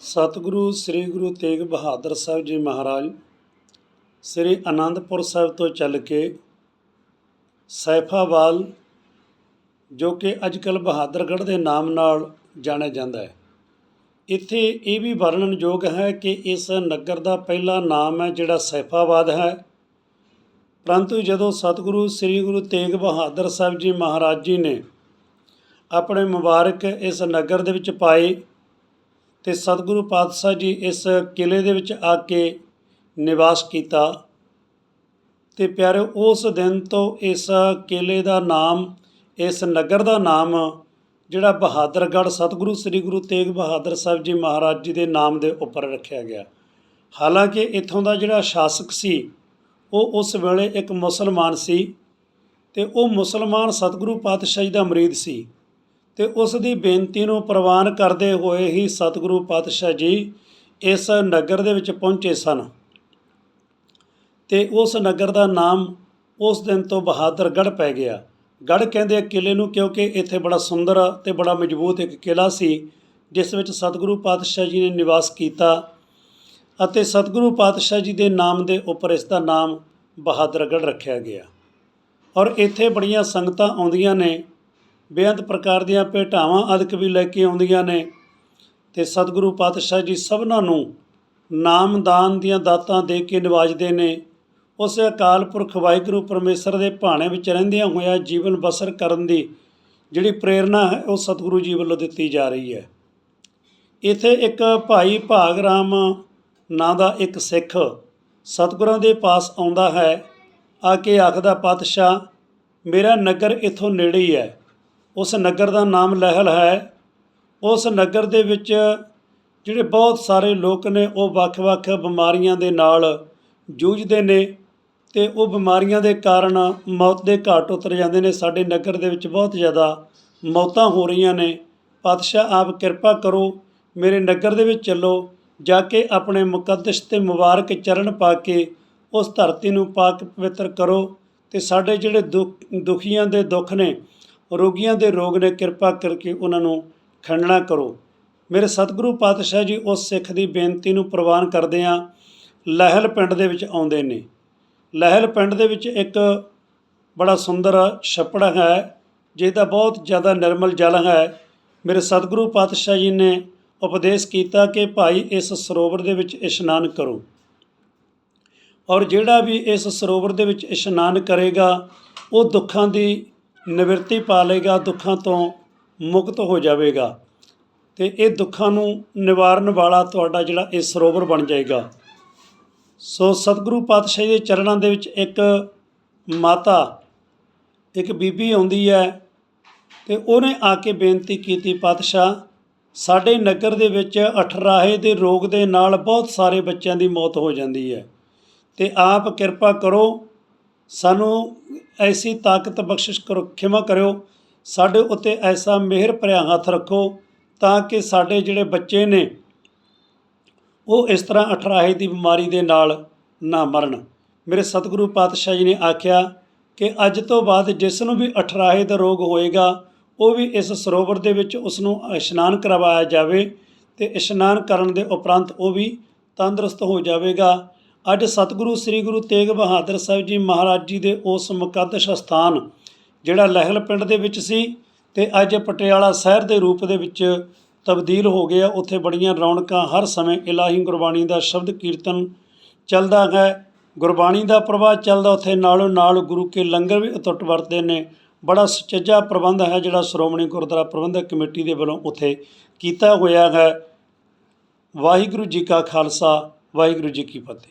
ਸਤਿਗੁਰੂ ਸ੍ਰੀ ਗੁਰੂ ਤੇਗ ਬਹਾਦਰ ਸਾਹਿਬ ਜੀ ਮਹਾਰਾਜ, ਸ੍ਰੀ ਅਨੰਦਪੁਰ ਸਾਹਿਬ ਤੋਂ ਚੱਲ ਕੇ ਸੈਫਾਵਾਲ ਜੋ ਕਿ ਅੱਜਕੱਲ੍ਹ ਬਹਾਦਰਗੜ੍ਹ ਦੇ ਨਾਮ ਨਾਲ ਜਾਣਿਆ ਜਾਂਦਾ ਹੈ। ਇੱਥੇ ਇਹ ਵੀ ਵਰਣਨਯੋਗ ਹੈ ਕਿ ਇਸ ਨਗਰ ਦਾ ਪਹਿਲਾ ਨਾਮ ਹੈ ਜਿਹੜਾ ਸੈਫਾਬਾਦ ਹੈ। ਪਰੰਤੂ ਜਦੋਂ ਸਤਿਗੁਰੂ ਸ੍ਰੀ ਗੁਰੂ ਤੇਗ ਬਹਾਦਰ ਸਾਹਿਬ ਜੀ ਮਹਾਰਾਜ ਜੀ ਨੇ ਆਪਣੇ ਮੁਬਾਰਕ ਇਸ ਨਗਰ ਦੇ ਵਿੱਚ ਪਾਏ ਤੇ ਸਤਿਗੁਰੂ ਪਾਤਸ਼ਾਹ ਜੀ ਇਸ ਕਿਲੇ ਦੇ ਵਿੱਚ ਆ ਕੇ ਨਿਵਾਸ ਕੀਤਾ। ਤੇ ਪਿਆਰੇ, ਉਸ ਦਿਨ ਤੋਂ ਇਸ ਕਿਲੇ ਦਾ ਨਾਮ, ਇਸ ਨਗਰ ਦਾ ਨਾਮ, ਜਿਹੜਾ ਬਹਾਦਰਗੜ੍ਹ ਸਤਿਗੁਰੂ, ਸ੍ਰੀ ਗੁਰੂ ਤੇਗ ਬਹਾਦਰ ਸਾਹਿਬ ਜੀ ਮਹਾਰਾਜ ਜੀ ਦੇ ਨਾਮ ਦੇ ਉੱਪਰ ਰੱਖਿਆ ਗਿਆ। ਹਾਲਾਂਕਿ ਇੱਥੋਂ ਦਾ ਜਿਹੜਾ ਸ਼ਾਸਕ ਸੀ, ਉਹ ਉਸ ਵੇਲੇ ਇੱਕ ਮੁਸਲਮਾਨ ਸੀ ਤੇ ਉਹ ਮੁਸਲਮਾਨ ਸਤਿਗੁਰੂ ਪਾਤਸ਼ਾਹ ਜੀ ਦਾ ਮਰੀਦ ਸੀ। ਤੇ ਉਸ ਦੀ ਬੇਨਤੀ ਨੂੰ ਪ੍ਰਵਾਨ ਕਰਦੇ ਹੋਏ ਹੀ ਸਤਿਗੁਰੂ ਪਾਤਸ਼ਾਹ ਜੀ ਇਸ ਨਗਰ ਦੇ ਵਿੱਚ ਪਹੁੰਚੇ ਸਨ। ਤੇ ਉਸ ਨਗਰ ਦਾ ਨਾਮ ਉਸ ਦਿਨ ਤੋਂ ਬਹਾਦਰਗੜ੍ਹ ਪੈ ਗਿਆ। ਗੜ੍ਹ ਕਹਿੰਦੇ ਆ ਕਿਲੇ ਨੂੰ ਕਿਉਂਕਿ ਇੱਥੇ ਬੜਾ ਸੁੰਦਰ ਤੇ ਬੜਾ ਮਜ਼ਬੂਤ ਇੱਕ ਕਿਲਾ ਸੀ, ਜਿਸ ਵਿੱਚ ਸਤਿਗੁਰੂ ਪਾਤਸ਼ਾਹ ਜੀ ਨੇ ਨਿਵਾਸ ਕੀਤਾ ਅਤੇ ਸਤਿਗੁਰੂ ਪਾਤਸ਼ਾਹ ਜੀ ਦੇ ਨਾਮ ਦੇ ਉੱਪਰ ਇਸ ਦਾ ਨਾਮ ਬਹਾਦਰਗੜ੍ਹ ਰੱਖਿਆ ਗਿਆ। ਔਰ ਇੱਥੇ ਬੜੀਆਂ ਸੰਗਤਾਂ ਆਉਂਦੀਆਂ ਨੇ ਬੇਅੰਤ ਪ੍ਰਕਾਰ ਦੀਆਂ ਭੇਟਾਵਾਂ ਅਦਕ ਵੀ ਲੈ ਕੇ ਆਉਂਦੀਆਂ ਨੇ ਤੇ ਸਤਿਗੁਰੂ ਪਾਤਸ਼ਾਹ ਜੀ ਸਭਨਾਂ ਨੂੰ ਨਾਮਦਾਨ ਦੀਆਂ ਦਾਤਾਂ ਦੇ ਕੇ ਨਿਵਾਜਦੇ ਨੇ। ਉਸ ਅਕਾਲ ਪੁਰਖ ਵਾਹਿਗੁਰੂ ਪਰਮੇਸ਼ਰ ਦੇ ਭਾਣੇ ਵਿੱਚ ਰਹਿੰਦਿਆਂ ਹੋਇਆਂ ਜੀਵਨ ਬਸਰ ਕਰਨ ਦੀ ਜਿਹੜੀ ਪ੍ਰੇਰਣਾ ਹੈ, ਉਹ ਸਤਿਗੁਰੂ ਜੀ ਵੱਲੋਂ ਦਿੱਤੀ ਜਾ ਰਹੀ ਹੈ। ਇੱਥੇ ਇੱਕ ਭਾਈ ਭਾਗ ਰਾਮ ਨਾਂ ਦਾ ਇੱਕ ਸਿੱਖ ਸਤਿਗੁਰਾਂ ਦੇ ਪਾਸ ਆਉਂਦਾ ਹੈ। ਆ ਕੇ ਆਖਦਾ, ਪਾਤਸ਼ਾਹ, ਮੇਰਾ ਨਗਰ ਇੱਥੋਂ ਨੇੜੇ ਹੀ ਹੈ। ਉਸ ਨਗਰ ਦਾ ਨਾਮ ਲਹਿਲ ਹੈ। ਉਸ ਨਗਰ ਦੇ ਵਿੱਚ ਜਿਹੜੇ ਬਹੁਤ ਸਾਰੇ ਲੋਕ ਨੇ, ਉਹ ਵੱਖ-ਵੱਖ ਬਿਮਾਰੀਆਂ ਦੇ ਨਾਲ ਜੂਝਦੇ ਨੇ ਤੇ ਉਹ ਬਿਮਾਰੀਆਂ ਦੇ ਕਾਰਨ ਮੌਤ ਦੇ ਘਾਟ ਉਤਰ ਜਾਂਦੇ ਨੇ। ਸਾਡੇ ਨਗਰ ਦੇ ਵਿੱਚ ਬਹੁਤ ਜ਼ਿਆਦਾ ਮੌਤਾਂ ਹੋ ਰਹੀਆਂ ਨੇ। ਪਾਤਸ਼ਾਹ, ਆਪ ਕਿਰਪਾ ਕਰੋ, ਮੇਰੇ ਨਗਰ ਦੇ ਵਿੱਚ ਚੱਲੋ, ਜਾ ਕੇ ਆਪਣੇ ਮੁਕੱਦਸ ਤੇ ਮੁਬਾਰਕ ਚਰਨ ਪਾ ਕੇ ਉਸ ਧਰਤੀ ਨੂੰ ਪਾਕ ਪਵਿੱਤਰ ਕਰੋ ਤੇ ਸਾਡੇ ਜਿਹੜੇ ਦੁੱਖ ਦੁਖੀਆਂ ਦੇ ਦੁੱਖ ਨੇ ਰੋਗੀਆਂ ਦੇ ਰੋਗ ਨੇ ਕਿਰਪਾ ਕਰਕੇ ਉਹਨਾਂ ਨੂੰ ਖੰਡਣਾ ਕਰੋ। ਮੇਰੇ ਸਤਿਗੁਰੂ ਪਾਤਸ਼ਾਹ ਜੀ ਉਸ ਸਿੱਖ ਦੀ ਬੇਨਤੀ ਨੂੰ ਪ੍ਰਵਾਨ ਕਰਦੇ ਆ ਲਹਿਲ ਪਿੰਡ ਦੇ ਵਿੱਚ ਆਉਂਦੇ ਨੇ। ਲਹਿਲ ਪਿੰਡ ਦੇ ਵਿੱਚ ਇੱਕ ਬੜਾ ਸੁੰਦਰ ਛੱਪੜ ਹੈ, ਜਿਹਦਾ ਬਹੁਤ ਜ਼ਿਆਦਾ ਨਿਰਮਲ ਜਲ ਹੈ। ਮੇਰੇ ਸਤਿਗੁਰੂ ਪਾਤਸ਼ਾਹ ਜੀ ਨੇ ਉਪਦੇਸ਼ ਕੀਤਾ ਕਿ ਭਾਈ ਇਸ ਸਰੋਵਰ ਦੇ ਵਿੱਚ ਇਸ਼ਨਾਨ ਕਰੋ। ਔਰ ਜਿਹੜਾ ਵੀ ਇਸ ਸਰੋਵਰ ਦੇ ਵਿੱਚ ਇਸ਼ਨਾਨ ਕਰੇਗਾ, ਉਹ ਦੁੱਖਾਂ ਦੀ ਨਿਵਰਤੀ ਪਾ ਲਏਗਾ, ਦੁੱਖਾਂ ਤੋਂ ਮੁਕਤ ਹੋ ਜਾਵੇਗਾ ਤੇ ਇਹ ਦੁੱਖਾਂ ਨੂੰ ਨਿਵਾਰਨ ਵਾਲਾ ਤੁਹਾਡਾ ਜਿਹੜਾ ਇਹ ਸਰੋਵਰ ਬਣ ਜਾਏਗਾ। ਸੋ ਸਤਿਗੁਰੂ ਪਾਤਸ਼ਾਹ ਦੇ ਚਰਨਾਂ ਦੇ ਵਿੱਚ ਇੱਕ ਮਾਤਾ, ਇੱਕ ਬੀਬੀ ਆਉਂਦੀ ਹੈ ਤੇ ਉਹਨੇ ਆ ਕੇ ਬੇਨਤੀ ਕੀਤੀ, ਪਾਤਸ਼ਾਹ, ਸਾਡੇ ਨਗਰ ਦੇ ਵਿੱਚ ਅਠਰਾਹੇ ਦੇ ਰੋਗ ਦੇ ਨਾਲ ਬਹੁਤ ਸਾਰੇ ਬੱਚਿਆਂ ਦੀ ਮੌਤ ਹੋ ਜਾਂਦੀ ਹੈ ਤੇ ਆਪ ਕਿਰਪਾ ਕਰੋ, ਸਾਨੂੰ ਐਸੀ ਤਾਕਤ ਬਖਸ਼ਿਸ਼ ਕਰੋ, ਖਿਮਾ ਕਰਿਓ, ਸਾਡੇ ਉੱਤੇ ਐਸਾ ਮਿਹਰ ਭਰਿਆ ਹੱਥ ਰੱਖੋ ਤਾਂ ਕਿ ਸਾਡੇ ਜਿਹੜੇ ਬੱਚੇ ਨੇ, ਉਹ ਇਸ ਤਰ੍ਹਾਂ ਅਠਰਾਹੇ ਦੀ ਬਿਮਾਰੀ ਦੇ ਨਾਲ ਨਾ ਮਰਨ। ਮੇਰੇ ਸਤਿਗੁਰੂ ਪਾਤਸ਼ਾਹ ਜੀ ਨੇ ਆਖਿਆ ਕਿ ਅੱਜ ਤੋਂ ਬਾਅਦ ਜਿਸ ਨੂੰ ਵੀ ਅਠਰਾਹੇ ਦਾ ਰੋਗ ਹੋਏਗਾ, ਉਹ ਵੀ ਇਸ ਸਰੋਵਰ ਦੇ ਵਿੱਚ ਉਸ ਨੂੰ ਇਸ਼ਨਾਨ ਕਰਵਾਇਆ ਜਾਵੇ ਤੇ ਇਸ਼ਨਾਨ ਕਰਨ ਦੇ ਉਪਰੰਤ ਉਹ ਵੀ ਤੰਦਰੁਸਤ ਹੋ ਜਾਵੇਗਾ। ਅੱਜ ਸਤਿਗੁਰੂ ਸ੍ਰੀ ਗੁਰੂ ਤੇਗ ਬਹਾਦਰ ਸਾਹਿਬ ਜੀ ਮਹਾਰਾਜ ਜੀ ਦੇ ਉਸ ਮੁਕੱਦਸ ਸਥਾਨ, ਜਿਹੜਾ ਲਹਿਲ ਪਿੰਡ ਦੇ ਵਿੱਚ ਸੀ ਤੇ ਅੱਜ ਪਟਿਆਲਾ ਸ਼ਹਿਰ ਦੇ ਰੂਪ ਦੇ ਵਿੱਚ ਤਬਦੀਲ ਹੋ ਗਿਆ। ਉੱਥੇ ਬੜੀਆਂ ਰੌਣਕਾਂ ਹਰ ਸਮੇਂ ਇਲਾਹੀ ਗੁਰਬਾਣੀ ਦਾ ਸ਼ਬਦ ਕੀਰਤਨ ਚੱਲਦਾ ਹੈ। ਗੁਰਬਾਣੀ ਦਾ ਪ੍ਰਵਾਹ ਚੱਲਦਾ ਉੱਥੇ ਨਾਲੋਂ ਨਾਲ ਗੁਰੂ ਕੇ ਲੰਗਰ ਵੀ ਅਟੁੱਟ ਵਰਤਦੇ ਨੇ। ਬੜਾ ਸੁਚੱਜਾ ਪ੍ਰਬੰਧ ਹੈ ਜਿਹੜਾ ਸ਼੍ਰੋਮਣੀ ਗੁਰਦੁਆਰਾ ਪ੍ਰਬੰਧਕ ਕਮੇਟੀ ਦੇ ਵੱਲੋਂ ਉੱਥੇ ਕੀਤਾ ਹੋਇਆ ਹੈ। ਵਾਹਿਗੁਰੂ ਜੀ ਕਾ ਖਾਲਸਾ, ਵਾਹਿਗੁਰੂ ਜੀ ਕੀ ਫਤਿਹ।